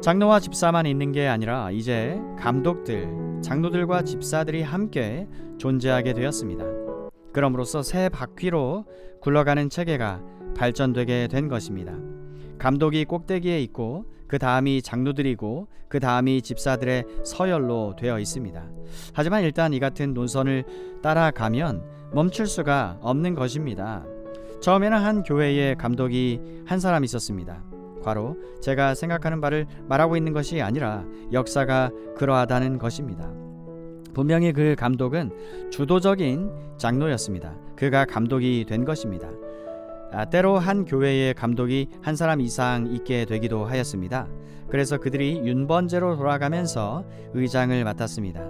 장로와 집사만 있는 게 아니라 이제 감독들, 장로들과 집사들이 함께 존재하게 되었습니다. 그럼으로써 새 바퀴로 굴러가는 체계가 발전되게 된 것입니다. 감독이 꼭대기에 있고 그 다음이 장로들이고 그 다음이 집사들의 서열로 되어 있습니다. 하지만 일단 이 같은 노선을 따라가면 멈출 수가 없는 것입니다. 처음에는 한 교회에 감독이 한 사람 있었습니다. 과로 제가 생각하는 바를 말하고 있는 것이 아니라 역사가 그러하다는 것입니다. 분명히 그 감독은 주도적인 장로였습니다. 그가 감독이 된 것입니다. 아, 때로 한 교회의 감독이 한 사람 이상 있게 되기도 하였습니다. 그래서 그들이 윤번제로 돌아가면서 의장을 맡았습니다.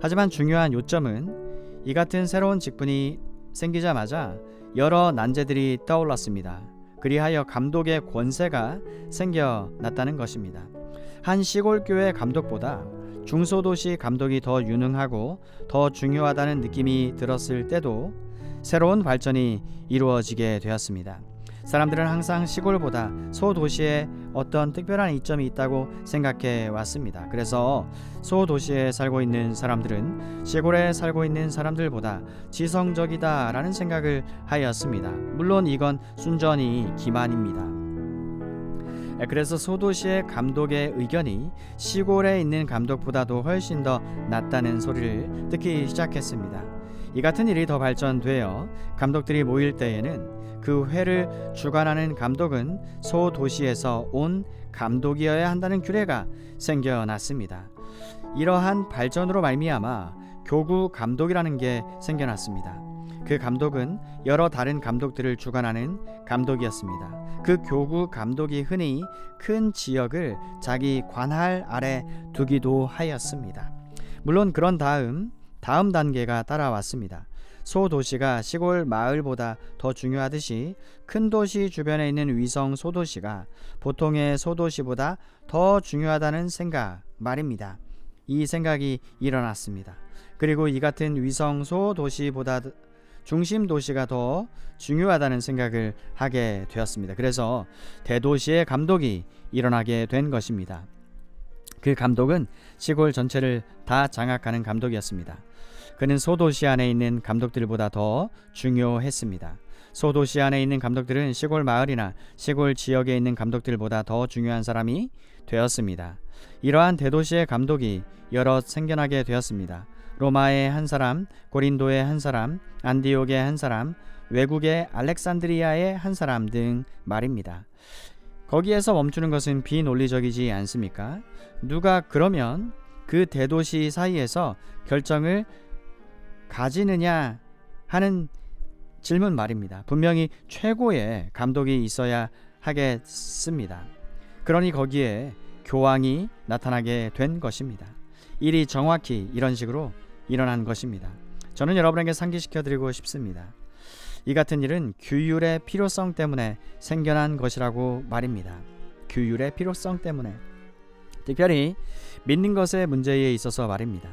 하지만 중요한 요점은 이 같은 새로운 직분이 생기자마자 여러 난제들이 떠올랐습니다. 그리하여 감독의 권세가 생겨났다는 것입니다. 한 시골 교회 감독보다 중소도시 감독이 더 유능하고 더 중요하다는 느낌이 들었을 때도 새로운 발전이 이루어지게 되었습니다. 사람들은 항상 시골보다 소도시에 어떤 특별한 이점이 있다고 생각해 왔습니다. 그래서 소도시에 살고 있는 사람들은 시골에 살고 있는 사람들보다 지성적이다라는 생각을 하였습니다. 물론 이건 순전히 기만입니다. 그래서 소도시의 감독의 의견이 시골에 있는 감독보다도 훨씬 더 낫다는 소리를 듣기 시작했습니다. 이 같은 일이 더 발전되어 감독들이 모일 때에는 그 회를 주관하는 감독은 소도시에서 온 감독이어야 한다는 규례가 생겨났습니다. 이러한 발전으로 말미암아 교구 감독이라는 게 생겨났습니다. 그 감독은 여러 다른 감독들을 주관하는 감독이었습니다. 그 교구 감독이 흔히 큰 지역을 자기 관할 아래 두기도 하였습니다. 물론 그런 다음 다음 단계가 따라왔습니다. 소도시가 시골 마을보다 더 중요하듯이 큰 도시 주변에 있는 위성 소도시가 보통의 소도시보다 더 중요하다는 생각 말입니다. 이 생각이 일어났습니다. 그리고 이 같은 위성 소도시보다 중심 도시가 더 중요하다는 생각을 하게 되었습니다. 그래서 대도시의 감독이 일어나게 된 것입니다. 그 감독은 시골 전체를 다 장악하는 감독이었습니다. 그는 소도시 안에 있는 감독들보다 더 중요했습니다. 소도시 안에 있는 감독들은 시골 마을이나 시골 지역에 있는 감독들보다 더 중요한 사람이 되었습니다. 이러한 대도시의 감독이 여러 생겨나게 되었습니다. 로마의 한 사람, 고린도의 한 사람, 안디옥의 한 사람, 외국의 알렉산드리아의 한 사람 등 말입니다. 거기에서 멈추는 것은 비논리적이지 않습니까? 누가 그러면 그 대도시 사이에서 결정을 가지느냐 하는 질문 말입니다. 분명히 최고의 감독이 있어야 하겠습니다. 그러니 거기에 교황이 나타나게 된 것입니다. 일이 정확히 이런 식으로 일어난 것입니다. 저는 여러분에게 상기시켜 드리고 싶습니다. 이 같은 일은 규율의 필요성 때문에 생겨난 것이라고 말입니다. 규율의 필요성 때문에 특별히 믿는 것의 문제에 있어서 말입니다.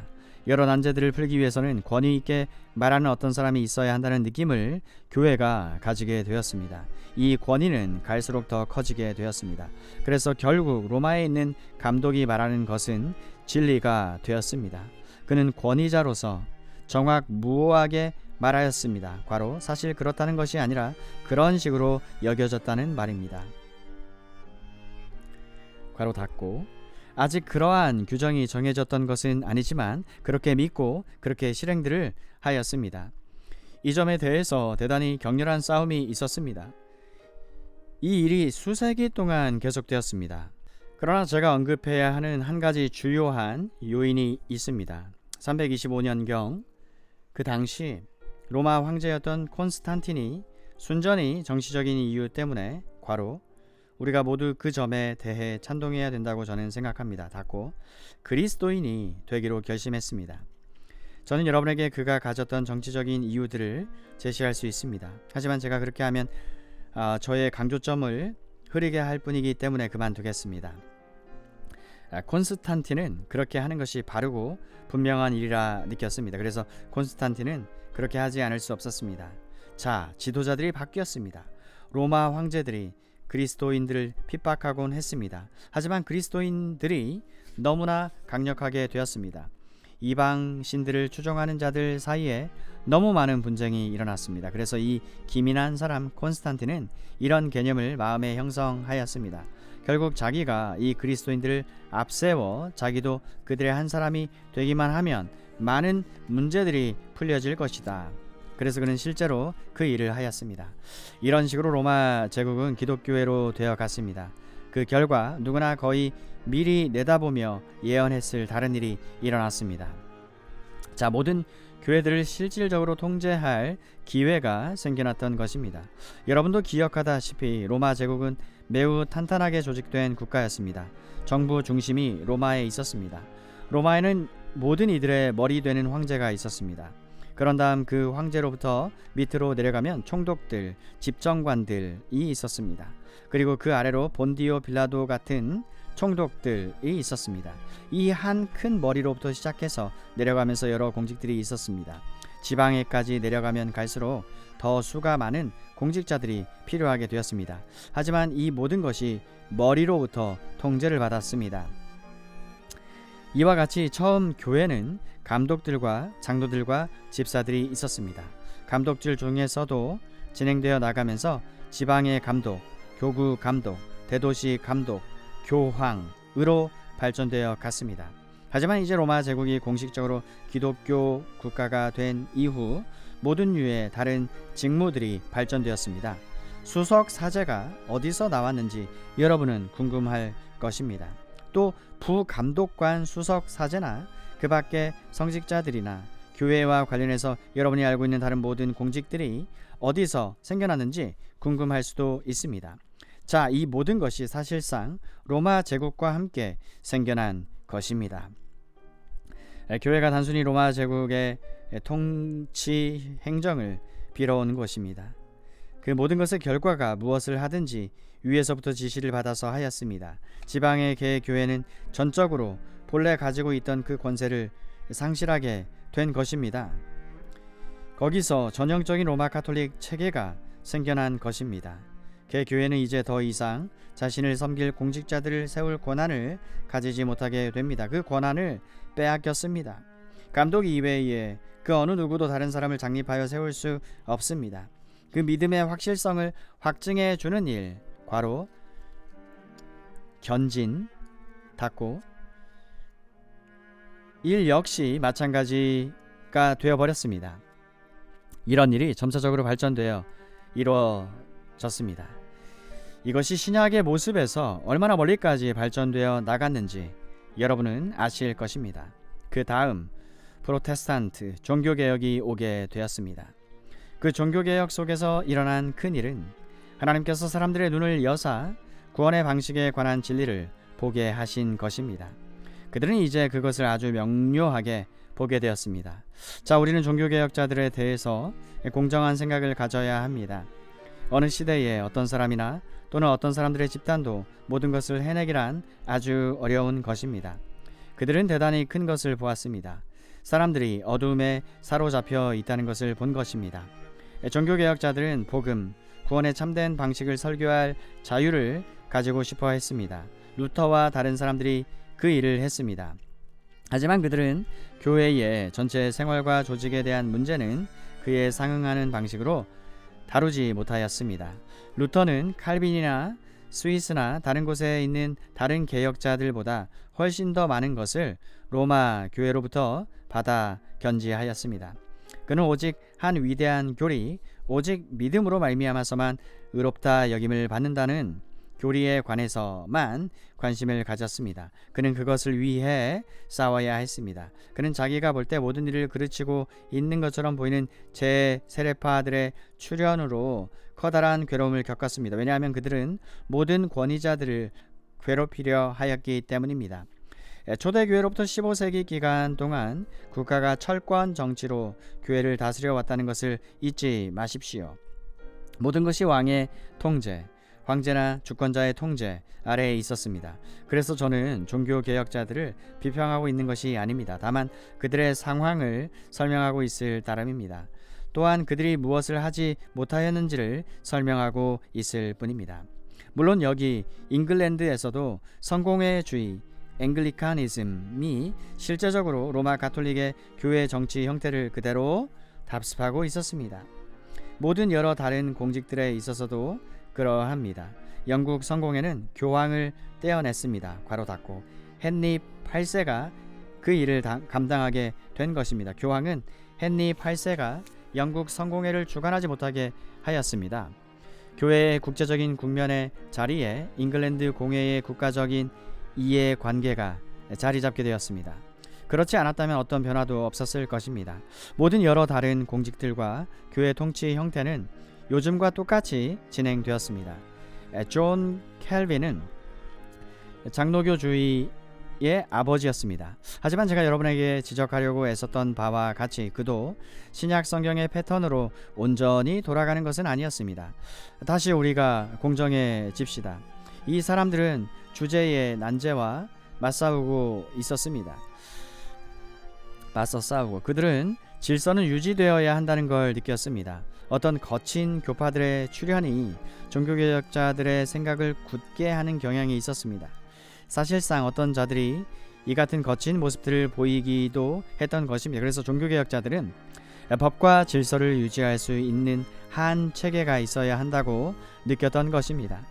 여러 난제들을 풀기 위해서는 권위 있게 말하는 어떤 사람이 있어야 한다는 느낌을 교회가 가지게 되었습니다. 이 권위는 갈수록 더 커지게 되었습니다. 그래서 결국 로마에 있는 감독이 말하는 것은 진리가 되었습니다. 그는 권위자로서 정확 무오하게 말하였습니다. 과로 사실 그렇다는 것이 아니라 그런 식으로 여겨졌다는 말입니다. 과로 닫고 아직 그러한 규정이 정해졌던 것은 아니지만 그렇게 믿고 그렇게 실행들을 하였습니다. 이 점에 대해서 대단히 격렬한 싸움이 있었습니다. 이 일이 수세기 동안 계속되었습니다. 그러나 제가 언급해야 하는 한 가지 주요한 요인이 있습니다. 325년경 그 당시 로마 황제였던 콘스탄틴이 순전히 정치적인 이유 때문에 과로 우리가 모두 그 점에 대해 찬동해야 된다고 저는 생각합니다. 닫고 그리스도인이 되기로 결심했습니다. 저는 여러분에게 그가 가졌던 정치적인 이유들을 제시할 수 있습니다. 하지만 제가 그렇게 하면 어, 저의 강조점을 흐리게 할 뿐이기 때문에 그만두겠습니다. 아, 콘스탄틴은 그렇게 하는 것이 바르고 분명한 일이라 느꼈습니다. 그래서 콘스탄틴은 그렇게 하지 않을 수 없었습니다. 자, 지도자들이 바뀌었습니다. 로마 황제들이 그리스도인들을 핍박하곤 했습니다. 하지만 그리스도인들이 너무나 강력하게 되었습니다. 이방 신들을 추종하는 자들 사이에 너무 많은 분쟁이 일어났습니다. 그래서 이 기민한 사람 콘스탄티는 이런 개념을 마음에 형성하였습니다. 결국 자기가 이 그리스도인들을 앞세워 자기도 그들의 한 사람이 되기만 하면 많은 문제들이 풀려질 것이다. 그래서 그는 실제로 그 일을 하였습니다. 이런 식으로 로마 제국은 기독교회로 되어 갔습니다. 그 결과 누구나 거의 미리 내다보며 예언했을 다른 일이 일어났습니다. 자, 모든 교회들을 실질적으로 통제할 기회가 생겨났던 것입니다. 여러분도 기억하다시피 로마 제국은 매우 탄탄하게 조직된 국가였습니다. 정부 중심이 로마에 있었습니다. 로마에는 모든 이들의 머리 되는 황제가 있었습니다. 그런 다음 그 황제로부터 밑으로 내려가면 총독들, 집정관들이 있었습니다. 그리고 그 아래로 본디오 빌라도 같은 총독들이 있었습니다. 이 한 큰 머리로부터 시작해서 내려가면서 여러 공직들이 있었습니다. 지방에까지 내려가면 갈수록 더 수가 많은 공직자들이 필요하게 되었습니다. 하지만 이 모든 것이 머리로부터 통제를 받았습니다. 이와 같이 처음 교회는 감독들과 장로들과 집사들이 있었습니다. 감독들 중에서도 진행되어 나가면서 지방의 감독, 교구 감독, 대도시 감독, 교황으로 발전되어 갔습니다. 하지만 이제 로마 제국이 공식적으로 기독교 국가가 된 이후 모든 류의 다른 직무들이 발전되었습니다. 수석 사제가 어디서 나왔는지 여러분은 궁금할 것입니다. 또 부감독관 수석 사제나 그 밖에 성직자들이나 교회와 관련해서 여러분이 알고 있는 다른 모든 공직들이 어디서 생겨났는지 궁금할 수도 있습니다. 자, 이 모든 것이 사실상 로마 제국과 함께 생겨난 것입니다. 교회가 단순히 로마 제국의 통치 행정을 빌어온 것입니다. 그 모든 것의 결과가 무엇을 하든지 위에서부터 지시를 받아서 하였습니다. 지방의 개 교회는 전적으로 본래 가지고 있던 그 권세를 상실하게 된 것입니다. 거기서 전형적인 로마 카톨릭 체계가 생겨난 것입니다. 개 교회는 이제 더 이상 자신을 섬길 공직자들을 세울 권한을 가지지 못하게 됩니다. 그 권한을 빼앗겼습니다. 감독 이외에 그 어느 누구도 다른 사람을 장립하여 세울 수 없습니다. 그 믿음의 확실성을 확증해 주는 일, 과로 견진 닫고 일 역시 마찬가지가 되어 버렸습니다. 이런 일이 점차적으로 발전되어 이루어졌습니다. 이것이 신약의 모습에서 얼마나 멀리까지 발전되어 나갔는지 여러분은 아실 것입니다. 그 다음 프로테스탄트 종교개혁이 오게 되었습니다. 그 종교개혁 속에서 일어난 큰 일은 하나님께서 사람들의 눈을 여사 구원의 방식에 관한 진리를 보게 하신 것입니다. 그들은 이제 그것을 아주 명료하게 보게 되었습니다. 자, 우리는 종교개혁자들에 대해서 공정한 생각을 가져야 합니다. 어느 시대에 어떤 사람이나 또는 어떤 사람들의 집단도 모든 것을 해내기란 아주 어려운 것입니다. 그들은 대단히 큰 것을 보았습니다. 사람들이 어둠에 사로잡혀 있다는 것을 본 것입니다. 종교개혁자들은 복음, 구원의 참된 방식을 설교할 자유를 가지고 싶어 했습니다. 루터와 다른 사람들이 그 일을 했습니다. 하지만 그들은 교회의 전체 생활과 조직에 대한 문제는 그에 상응하는 방식으로 다루지 못하였습니다. 루터는 칼빈이나 스위스나 다른 곳에 있는 다른 개혁자들보다 훨씬 더 많은 것을 로마 교회로부터 받아 견지하였습니다. 그는 오직 한 위대한 교리, 오직 믿음으로 말미암아서만 의롭다 여김을 받는다는 교리에 관해서만 관심을 가졌습니다. 그는 그것을 위해 싸워야 했습니다. 그는 자기가 볼 때 모든 일을 그르치고 있는 것처럼 보이는 제 세례파들의 출현으로 커다란 괴로움을 겪었습니다. 왜냐하면 그들은 모든 권위자들을 괴롭히려 하였기 때문입니다. 초대교회로부터 15세기 기간 동안 국가가 철권 정치로 교회를 다스려 왔다는 것을 잊지 마십시오. 모든 것이 왕의 통제, 황제나 주권자의 통제 아래에 있었습니다. 그래서 저는 종교 개혁자들을 비평하고 있는 것이 아닙니다. 다만 그들의 상황을 설명하고 있을 따름입니다. 또한 그들이 무엇을 하지 못하였는지를 설명하고 있을 뿐입니다. 물론 여기 잉글랜드에서도 성공회주의 앵글리카니즘이 실제적으로 로마 가톨릭의 교회 정치 형태를 그대로 답습하고 있었습니다. 모든 여러 다른 공직들에 있어서도 그러합니다. 영국 성공회는 교황을 떼어냈습니다. 괄호 닫고 헨리 8세가 그 일을 다, 감당하게 된 것입니다. 교황은 헨리 8세가 영국 성공회를 주관하지 못하게 하였습니다. 교회의 국제적인 국면의 자리에 잉글랜드 공회의 국가적인 이해 관계가 자리 잡게 되었습니다. 그렇지 않았다면 어떤 변화도 없었을 것입니다. 모든 여러 다른 공직들과 교회 통치 형태는 요즘과 똑같이 진행되었습니다. 존 켈빈은 장로교주의 의 아버지였습니다. 하지만 제가 여러분에게 지적하려고 애썼던 바와 같이 그도 신약 성경의 패턴으로 온전히 돌아가는 것은 아니었습니다. 다시 우리가 공정해집시다. 이 사람들은 주제의 난제와 맞싸우고 있었습니다. 맞서 싸우고 그들은 질서는 유지되어야 한다는 걸 느꼈습니다. 어떤 거친 교파들의 출현이 종교개혁자들의 생각을 굳게 하는 경향이 있었습니다. 사실상 어떤 자들이 이 같은 거친 모습들을 보이기도 했던 것입니다. 그래서 종교개혁자들은 법과 질서를 유지할 수 있는 한 체계가 있어야 한다고 느꼈던 것입니다.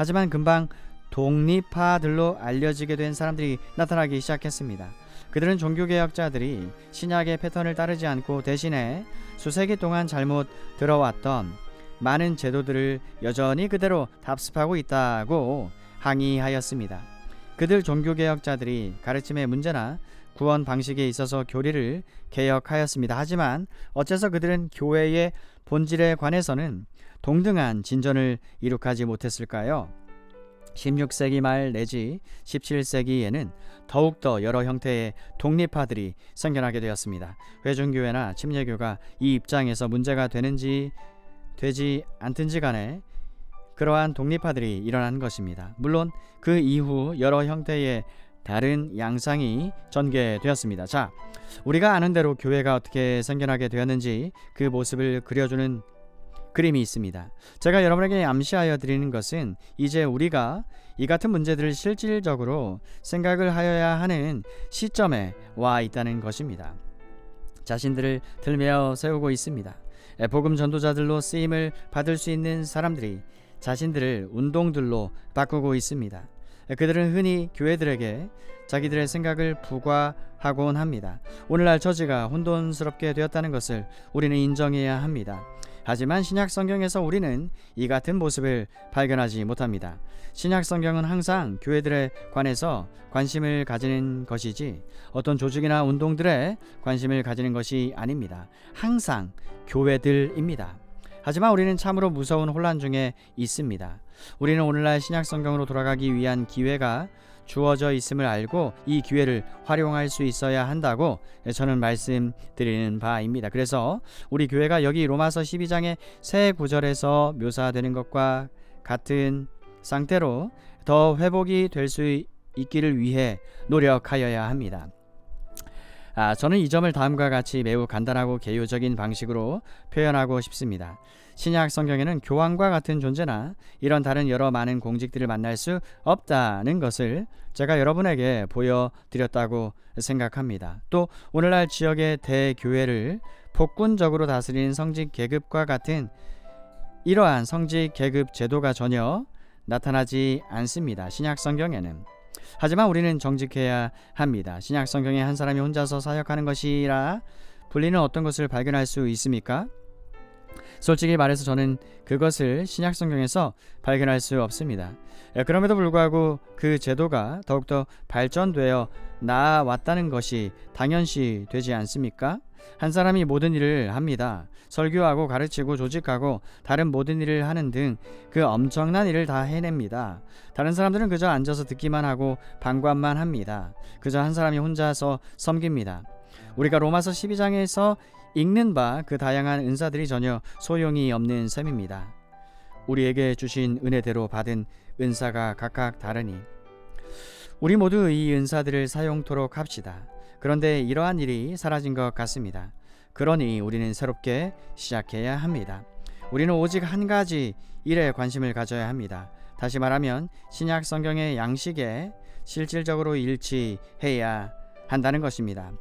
하지만 금방 독립파들로 알려지게 된 사람들이 나타나기 시작했습니다. 그들은 종교개혁자들이 신약의 패턴을 따르지 않고 대신에 수세기 동안 잘못 들어왔던 많은 제도들을 여전히 그대로 답습하고 있다고 항의하였습니다. 그들 종교개혁자들이 가르침의 문제나 구원 방식에 있어서 교리를 개혁하였습니다. 하지만 어째서 그들은 교회의 본질에 관해서는 동등한 진전을 이룩하지 못했을까요? 16세기 말 내지 17세기에는 더욱더 여러 형태의 독립파들이 생겨나게 되었습니다. 회중교회나 침례교가 이 입장에서 문제가 되는지 되지 않든지 간에 그러한 독립파들이 일어난 것입니다. 물론 그 이후 여러 형태의 다른 양상이 전개되었습니다. 자, 우리가 아는 대로 교회가 어떻게 생겨나게 되었는지 그 모습을 그려주는 그림이 있습니다. 제가 여러분에게 암시하여 드리는 것은 이제 우리가 이 같은 문제들을 실질적으로 생각을 하여야 하는 시점에 와 있다는 것입니다. 자신들을 들며 세우고 있습니다. 복음 전도자들로 쓰임을 받을 수 있는 사람들이 자신들을 운동들로 바꾸고 있습니다. 그들은 흔히 교회들에게 자기들의 생각을 부과하곤 합니다. 오늘날 처지가 혼돈스럽게 되었다는 것을 우리는 인정해야 합니다. 하지만 신약 성경에서 우리는 이 같은 모습을 발견하지 못합니다. 신약 성경은 항상 교회들에 관해서 관심을 가지는 것이지 어떤 조직이나 운동들에 관심을 가지는 것이 아닙니다. 항상 교회들입니다. 하지만 우리는 참으로 무서운 혼란 중에 있습니다. 우리는 오늘날 신약 성경으로 돌아가기 위한 기회가 주어져 있음을 알고 이 기회를 활용할 수 있어야 한다고 저는 말씀드리는 바입니다. 그래서 우리 교회가 여기 로마서 12장의 새 구절에서 묘사되는 것과 같은 상태로 더 회복이 될 수 있기를 위해 노력하여야 합니다. 아, 저는 이 점을 다음과 같이 매우 간단하고 개요적인 방식으로 표현하고 싶습니다. 신약 성경에는 교황과 같은 존재나 이런 다른 여러 많은 공직들을 만날 수 없다는 것을 제가 여러분에게 보여드렸다고 생각합니다. 또 오늘날 지역의 대교회를 폭군적으로 다스리는 성직 계급과 같은 이러한 성직 계급 제도가 전혀 나타나지 않습니다. 신약 성경에는 하지만 우리는 정직해야 합니다. 신약 성경에 한 사람이 혼자서 사역하는 것이라 불리는 어떤 것을 발견할 수 있습니까? 솔직히 말해서 저는 그것을 신약 성경에서 발견할 수 없습니다. 예, 그럼에도 불구하고 그 제도가 더욱더 발전되어 나아왔다는 것이 당연시 되지 않습니까? 한 사람이 모든 일을 합니다. 설교하고 가르치고 조직하고 다른 모든 일을 하는 등 그 엄청난 일을 다 해냅니다. 다른 사람들은 그저 앉아서 듣기만 하고 방관만 합니다. 그저 한 사람이 혼자서 섬깁니다. 우리가 로마서 12장에서 읽는 바 그 다양한 은사들이 전혀 소용이 없는 셈입니다. 우리에게 주신 은혜대로 받은 은사가 각각 다르니 우리 모두 이 은사들을 사용토록 합시다. 그런데 이러한 일이 사라진 것 같습니다. 그러니 우리는 새롭게 시작해야 합니다. 우리는 오직 한 가지 일에 관심을 가져야 합니다. 다시 말하면 신약 성경의 양식에 실질적으로 일치해야 한다는 것입니다.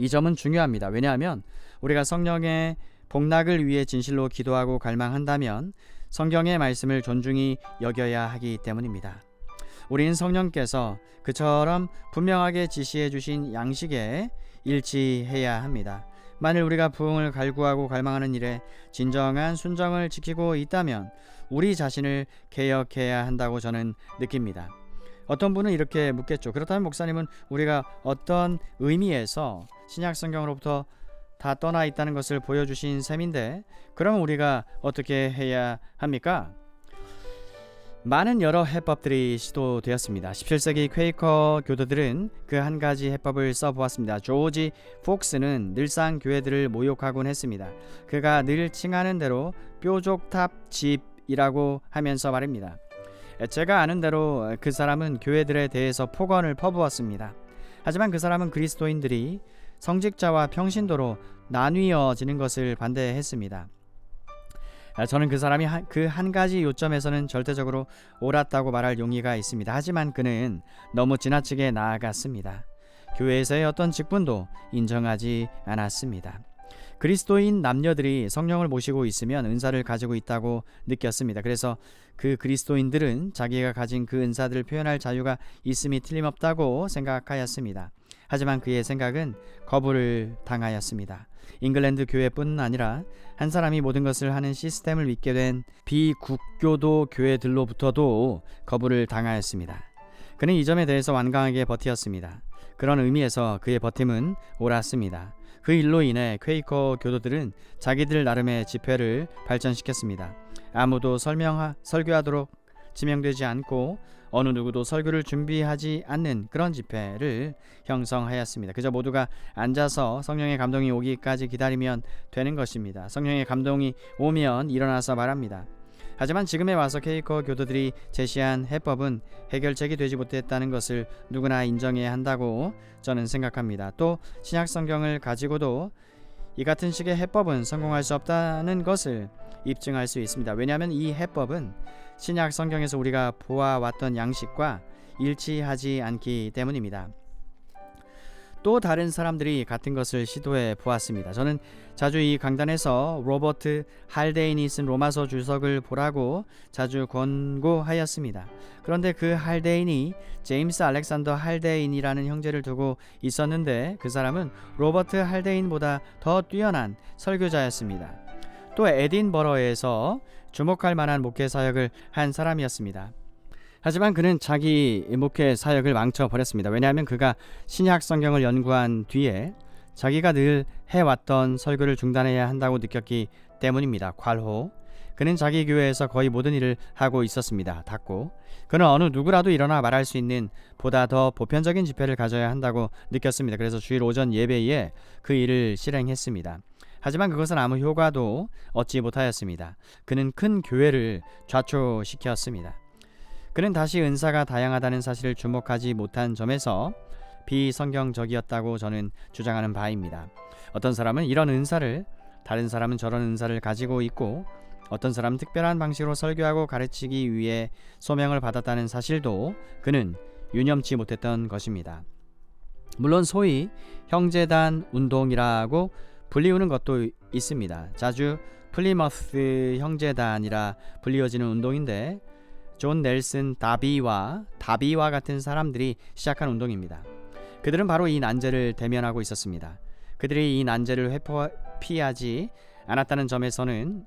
이 점은 중요합니다. 왜냐하면 우리가 성령의 복락을 위해 진실로 기도하고 갈망한다면 성경의 말씀을 존중히 여겨야 하기 때문입니다. 우리는 성령께서 그처럼 분명하게 지시해 주신 양식에 일치해야 합니다. 만일 우리가 부흥을 갈구하고 갈망하는 일에 진정한 순정을 지키고 있다면 우리 자신을 개혁해야 한다고 저는 느낍니다. 어떤 분은 이렇게 묻겠죠. 그렇다면 목사님은 우리가 어떤 의미에서 신약 성경으로부터 다 떠나 있다는 것을 보여주신 셈인데 그러면 우리가 어떻게 해야 합니까? 많은 여러 해법들이 시도되었습니다. 17세기 퀘이커 교도들은 그 한 가지 해법을 써보았습니다. 조지 폭스는 늘상 교회들을 모욕하곤 했습니다. 그가 늘 칭하는 대로 뾰족탑 집이라고 하면서 말입니다. 제가 아는 대로 그 사람은 교회들에 대해서 폭언을 퍼부었습니다. 하지만 그 사람은 그리스도인들이 성직자와 평신도로 나뉘어지는 것을 반대했습니다. 아, 저는 그 사람이 그 한 가지 요점에서는 절대적으로 옳았다고 말할 용의가 있습니다. 하지만 그는 너무 지나치게 나아갔습니다. 교회에서의 어떤 직분도 인정하지 않았습니다. 그리스도인 남녀들이 성령을 모시고 있으면 은사를 가지고 있다고 느꼈습니다. 그래서 그 그리스도인들은 자기가 가진 그 은사들을 표현할 자유가 있음이 틀림없다고 생각하였습니다. 하지만 그의 생각은 거부를 당하였습니다. 잉글랜드 교회뿐 아니라 한 사람이 모든 것을 하는 시스템을 믿게 된 비국교도 교회들로부터도 거부를 당하였습니다. 그는 이 점에 대해서 완강하게 버티었습니다. 그런 의미에서 그의 버팀은 옳았습니다. 그 일로 인해 퀘이커 교도들은 자기들 나름의 집회를 발전시켰습니다. 아무도 설명하 설교하도록 지명되지 않고 어느 누구도 설교를 준비하지 않는 그런 집회를 형성하였습니다. 그저 모두가 앉아서 성령의 감동이 오기까지 기다리면 되는 것입니다. 성령의 감동이 오면 일어나서 말합니다. 하지만 지금에 와서 케이커 교도들이 제시한 해법은 해결책이 되지 못했다는 것을 누구나 인정해야 한다고 저는 생각합니다. 또 신약 성경을 가지고도 이 같은 식의 해법은 성공할 수 없다는 것을 입증할 수 있습니다. 왜냐하면 이 해법은 신약 성경에서 우리가 보아왔던 양식과 일치하지 않기 때문입니다. 또 다른 사람들이 같은 것을 시도해 보았습니다. 저는 자주 이 강단에서 로버트 할데인이 쓴 로마서 주석을 보라고 자주 권고하였습니다. 그런데 그 할데인이 제임스 알렉산더 할데인이라는 형제를 두고 있었는데 그 사람은 로버트 할데인보다 더 뛰어난 설교자였습니다. 또 에딘버러에서 주목할 만한 목회 사역을 한 사람이었습니다. 하지만 그는 자기 목회 사역을 망쳐 버렸습니다. 왜냐하면 그가 신약 성경을 연구한 뒤에 자기가 늘 해왔던 설교를 중단해야 한다고 느꼈기 때문입니다. 괄호. 그는 자기 교회에서 거의 모든 일을 하고 있었습니다. 닫고. 그는 어느 누구라도 일어나 말할 수 있는 보다 더 보편적인 집회를 가져야 한다고 느꼈습니다. 그래서 주일 오전 예배에 그 일을 실행했습니다. 하지만 그것은 아무 효과도 얻지 못하였습니다. 그는 큰 교회를 좌초시켰습니다. 그는 다시 은사가 다양하다는 사실을 주목하지 못한 점에서 비성경적이었다고 저는 주장하는 바입니다. 어떤 사람은 이런 은사를 다른 사람은 저런 은사를 가지고 있고 어떤 사람은 특별한 방식으로 설교하고 가르치기 위해 소명을 받았다는 사실도 그는 유념치 못했던 것입니다. 물론 소위 형제단 운동이라고 불리우는 것도 있습니다. 자주 플리머스 형제단이라 불리워지는 운동인데 존 넬슨 다비와 다비와 같은 사람들이 시작한 운동입니다. 그들은 바로 이 난제를 대면하고 있었습니다. 그들이 이 난제를 회피하지 않았다는 점에서는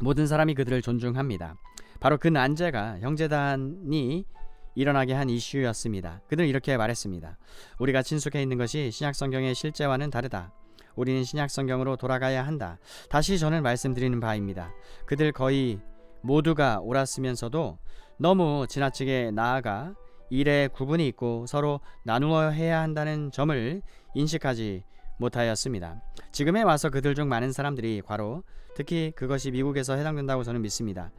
모든 사람이 그들을 존중합니다. 바로 그 난제가 형제단이 일어나게 한 이슈였습니다. 그들은 이렇게 말했습니다. 우리가 친숙해 있는 것이 신약 성경의 실제와는 다르다. 우리는 신약 성경으로 돌아가야 한다. 다시 저는 말씀드리는 바입니다. 그들 거의 모두가 옳았으면서도 너무 지나치게 나아가 일에 구분이 있고 서로 나누어 해야 한다는 점을 인식하지 못하였습니다. 지금에 와서 그들 중 많은 사람들이 과로 특히 그것이 미국에서 해당된다고 저는 믿습니다.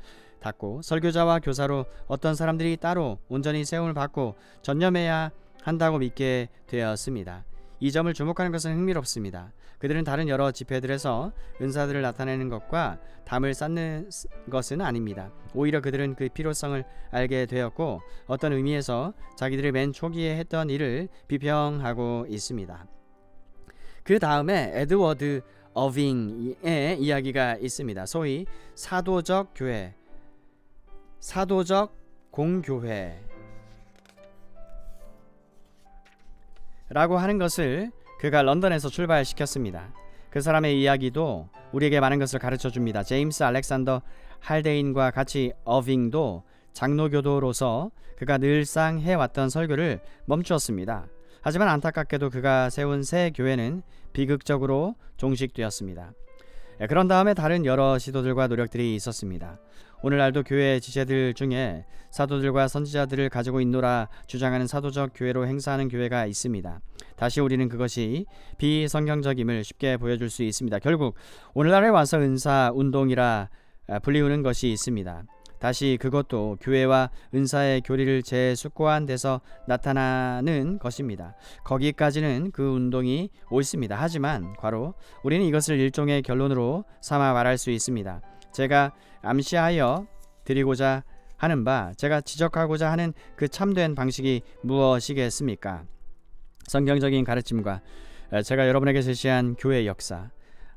닫고 설교자와 교사로 어떤 사람들이 따로 온전히 세움을 받고 전념해야 한다고 믿게 되었습니다. 이 점을 주목하는 것은 흥미롭습니다. 그들은 다른 여러 집회들에서 은사들을 나타내는 것과 담을 쌓는 것은 아닙니다. 오히려 그들은 그 필요성을 알게 되었고 어떤 의미에서 자기들이 맨 초기에 했던 일을 비평하고 있습니다. 그 다음에 에드워드 어빙의 이야기가 있습니다. 소위 사도적 교회, 사도적 공교회 라고 하는 것을 그가 런던에서 출발시켰습니다. 그 사람의 이야기도 우리에게 많은 것을 가르쳐 줍니다. 제임스 알렉산더 할데인과 같이 어빙도 장로교도로서 그가 늘상 해왔던 설교를 멈추었습니다. 하지만 안타깝게도 그가 세운 새 교회는 비극적으로 종식되었습니다. 예, 그런 다음에 다른 여러 시도들과 노력들이 있었습니다. 오늘날도 교회 지체들 중에 사도들과 선지자들을 가지고 있노라 주장하는 사도적 교회로 행사하는 교회가 있습니다. 다시 우리는 그것이 비성경적임을 쉽게 보여줄 수 있습니다. 결국 오늘날에 와서 은사 운동이라 아, 불리우는 것이 있습니다. 다시 그것도 교회와 은사의 교리를 재숙고한 데서 나타나는 것입니다. 거기까지는 그 운동이 옳습니다. 하지만 과로 우리는 이것을 일종의 결론으로 삼아 말할 수 있습니다. 제가 암시하여 드리고자 하는 바 제가 지적하고자 하는 그 참된 방식이 무엇이겠습니까? 성경적인 가르침과 제가 여러분에게 제시한 교회 역사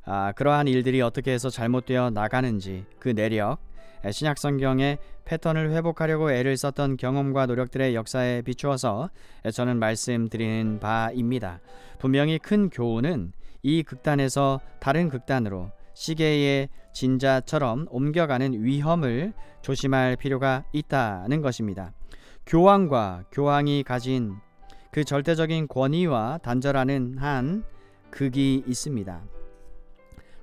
아, 그러한 일들이 어떻게 해서 잘못되어 나가는지 그 내력 신약 성경의 패턴을 회복하려고 애를 썼던 경험과 노력들의 역사에 비추어서 저는 말씀드리는 바입니다. 분명히 큰 교훈은 이 극단에서 다른 극단으로 시계의 진자처럼 옮겨가는 위험을 조심할 필요가 있다는 것입니다. 교황과 교황이 가진 그 절대적인 권위와 단절하는 한 극이 있습니다.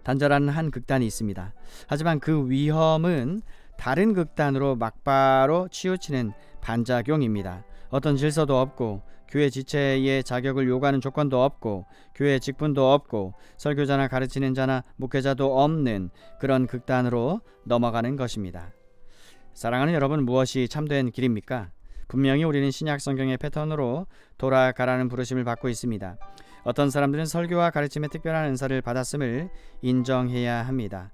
단절하는 한 극단이 있습니다. 하지만 그 위험은 다른 극단으로 막바로 치우치는 반작용입니다. 어떤 질서도 없고 교회 지체의 자격을 요구하는 조건도 없고 교회 직분도 없고 설교자나 가르치는 자나 목회자도 없는 그런 극단으로 넘어가는 것입니다. 사랑하는 여러분 무엇이 참된 길입니까? 분명히 우리는 신약 성경의 패턴으로 돌아가라는 부르심을 받고 있습니다. 어떤 사람들은 설교와 가르침의 특별한 은사를 받았음을 인정해야 합니다.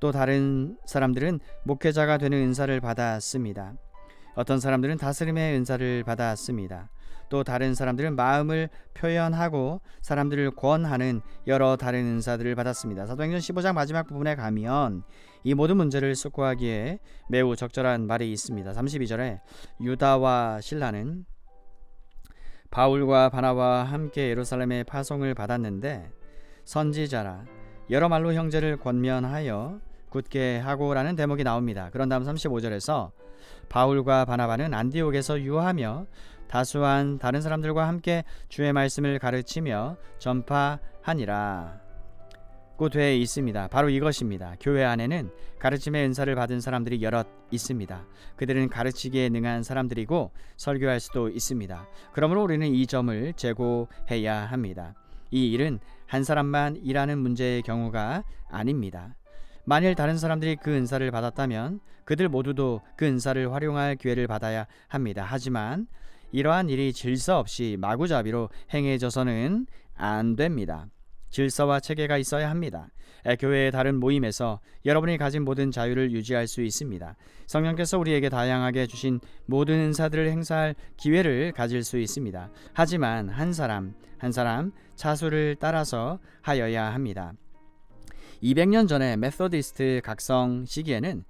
또 다른 사람들은 목회자가 되는 은사를 받았습니다. 어떤 사람들은 다스림의 은사를 받았습니다. 또 다른 사람들은 마음을 표현하고 사람들을 권하는 여러 다른 은사들을 받았습니다. 사도행전 15장 마지막 부분에 가면 이 모든 문제를 숙고하기에 매우 적절한 말이 있습니다. 32절에 유다와 신라는 바울과 바나와 함께 예루살렘에 파송을 받았는데 선지자라 여러 말로 형제를 권면하여 굳게 하고라는 대목이 나옵니다. 그런 다음 35절에서 바울과 바나바는 안디옥에서 유하며 다수한 다른 사람들과 함께 주의 말씀을 가르치며 전파하니라. 고되어 있습니다. 바로 이것입니다. 교회 안에는 가르침의 은사를 받은 사람들이 여럿 있습니다. 그들은 가르치기에 능한 사람들이고 설교할 수도 있습니다. 그러므로 우리는 이 점을 제고해야 합니다. 이 일은 한 사람만 일하는 문제의 경우가 아닙니다. 만일 다른 사람들이 그 은사를 받았다면 그들 모두도 그 은사를 활용할 기회를 받아야 합니다. 하지만 이러한 일이 질서 없이 마구잡이로 행해져서는 안 됩니다. 질서와 체계가 있어야 합니다. 교회의 다른 모임에서 여러분이 가진 모든 자유를 유지할 수 있습니다. 성령께서 우리에게 다양하게 주신 모든 은사들을 행사할 기회를 가질 수 있습니다. 하지만 한 사람 한 사람 차수를 따라서 하여야 합니다. 200년 전에 메소디스트 각성 시기에는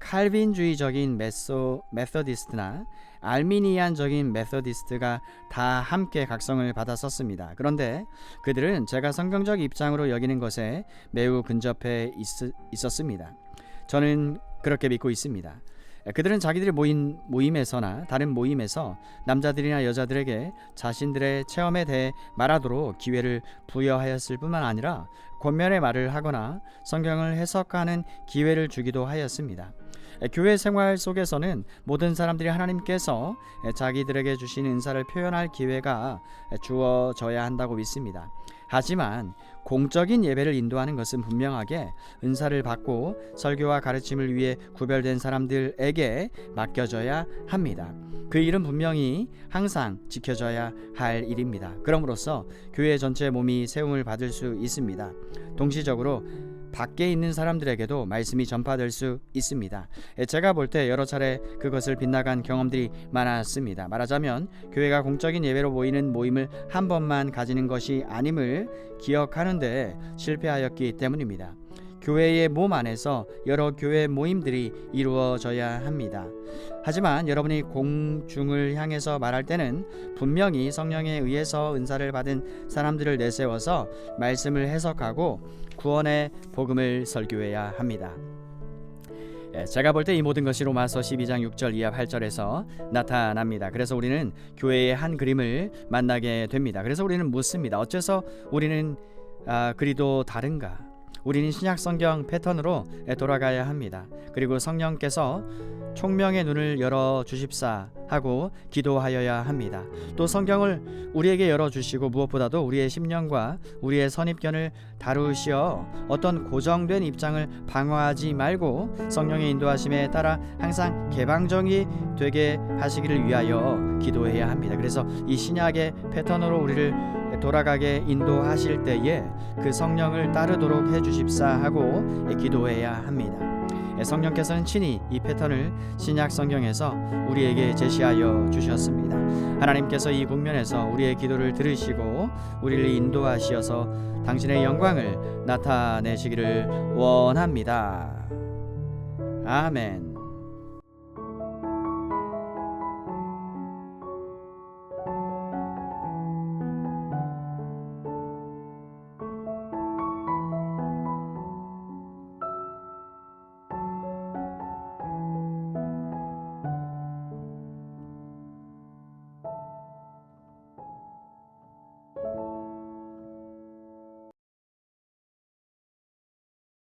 칼빈주의적인 메소 메소디스트나 알미니안적인 메소디스트가 다 함께 각성을 받았었습니다. 그런데 그들은 제가 성경적 입장으로 여기는 것에 매우 근접해 있, 있었습니다. 저는 그렇게 믿고 있습니다. 그들은 자기들이 모인 모임에서나 다른 모임에서 남자들이나 여자들에게 자신들의 체험에 대해 말하도록 기회를 부여하였을 뿐만 아니라 권면의 말을 하거나 성경을 해석하는 기회를 주기도 하였습니다. 교회 생활 속에서는 모든 사람들이 하나님께서 자기들에게 주신 은사를 표현할 기회가 주어져야 한다고 믿습니다. 하지만 공적인 예배를 인도하는 것은 분명하게 은사를 받고 설교와 가르침을 위해 구별된 사람들에게 맡겨져야 합니다. 그 일은 분명히 항상 지켜져야 할 일입니다. 그럼으로써 교회 전체 몸이 세움을 받을 수 있습니다. 동시적으로 밖에 있는 사람들에게도 말씀이 전파될 수 있습니다. 예, 제가 볼 때 여러 차례 그것을 빗나간 경험들이 많았습니다. 말하자면 교회가 공적인 예배로 모이는 모임을 한 번만 가지는 것이 아님을 기억하는데 실패하였기 때문입니다. 교회의 몸 안에서 여러 교회 모임들이 이루어져야 합니다. 하지만 여러분이 공중을 향해서 말할 때는 분명히 성령에 의해서 은사를 받은 사람들을 내세워서 말씀을 해석하고 구원의 복음을 설교해야 합니다. 예, 제가 볼 때 이 모든 것이 로마서 12장 6절 이하 8절에서 나타납니다. 그래서 우리는 교회의 한 그림을 만나게 됩니다. 그래서 우리는 묻습니다. 어째서 우리는 아, 그리도 다른가? 우리는 신약 성경 패턴으로 돌아가야 합니다. 그리고 성령께서 총명의 눈을 열어 주십사 하고 기도하여야 합니다. 또 성경을 우리에게 열어 주시고 무엇보다도 우리의 심령과 우리의 선입견을 다루시어 어떤 고정된 입장을 방어하지 말고 성령의 인도하심에 따라 항상 개방적이 되게 하시기를 위하여 기도해야 합니다. 그래서 이 신약의 패턴으로 우리를 돌아가게 인도하실 때에 그 성령을 따르도록 해 주십사 하고 기도해야 합니다. 성령께서는 친히 이 패턴을 신약 성경에서 우리에게 제시하여 주셨습니다. 하나님께서 이 국면에서 우리의 기도를 들으시고 우리를 인도하시어서 당신의 영광을 나타내시기를 원합니다. 아멘.